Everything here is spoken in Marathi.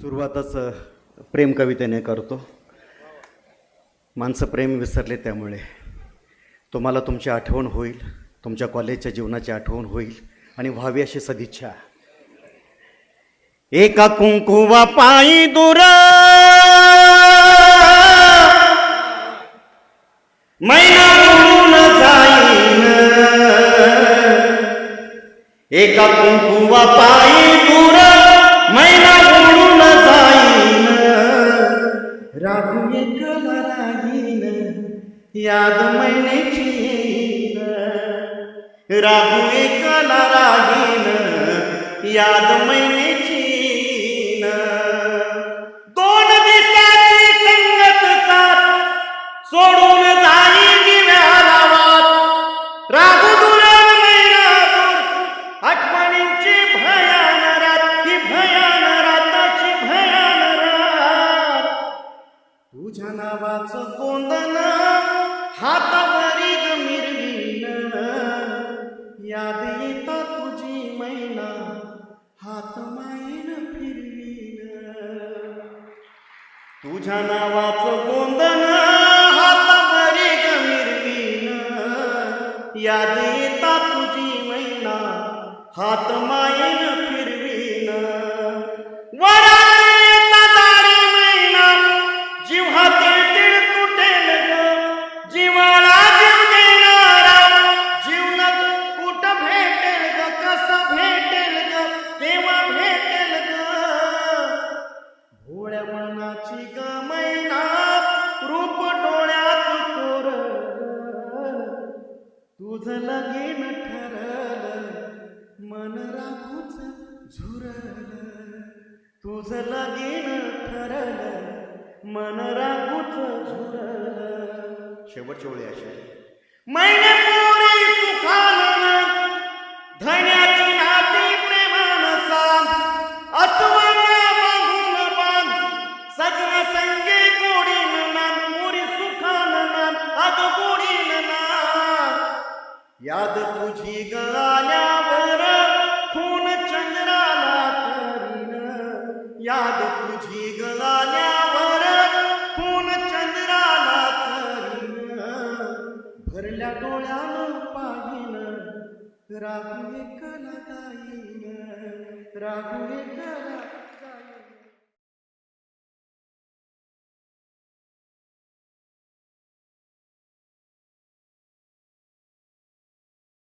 सुरुवातच प्रेम कवितेने करतो. माणसं प्रेम विसरले त्यामुळे. तुम्हाला तुमची आठवण होईल तुमच्या कॉलेजच्या जीवनाची आठवण होईल आणि व्हावी अशी सदिच्छा. एका कुंकुवा पायी दूर. मैना जाईन. एका कुंकुवा पायी दूर. याद मैनेची येईन राहू एकाला राहीन. याद मैनेची येईन. दोन दिवसाची संगत साथ सोडून जाई दिव्याला वाट राहू दुरान मैना आठवणींची भयान रात ही भयान राताची भयान रात. तुझ्या नावाचं कोंदना हातावरी गमिरवीन याद येता तुझी मैना हात माईन फिरवीन तुझ्या नावाचं गोंदन हातावरी गमिरवीन याद येता तुझी मैना हात माईन फिरवी तुझं लगीन ठरलं मन राखूच झुरलं. तुझं लगीन ठरलं मन राखूच झुरलं. शेवटची ओळी अशी मैने पोरी सुखानं धन्याची याद तुझी गळाल्यावर खून चंद्राला करीन. याद तुझी गळाल्यावर खून चंद्राला करीन. भरल्या डोळ्यानं पाहिन राहू एकला गाईन राहू एकला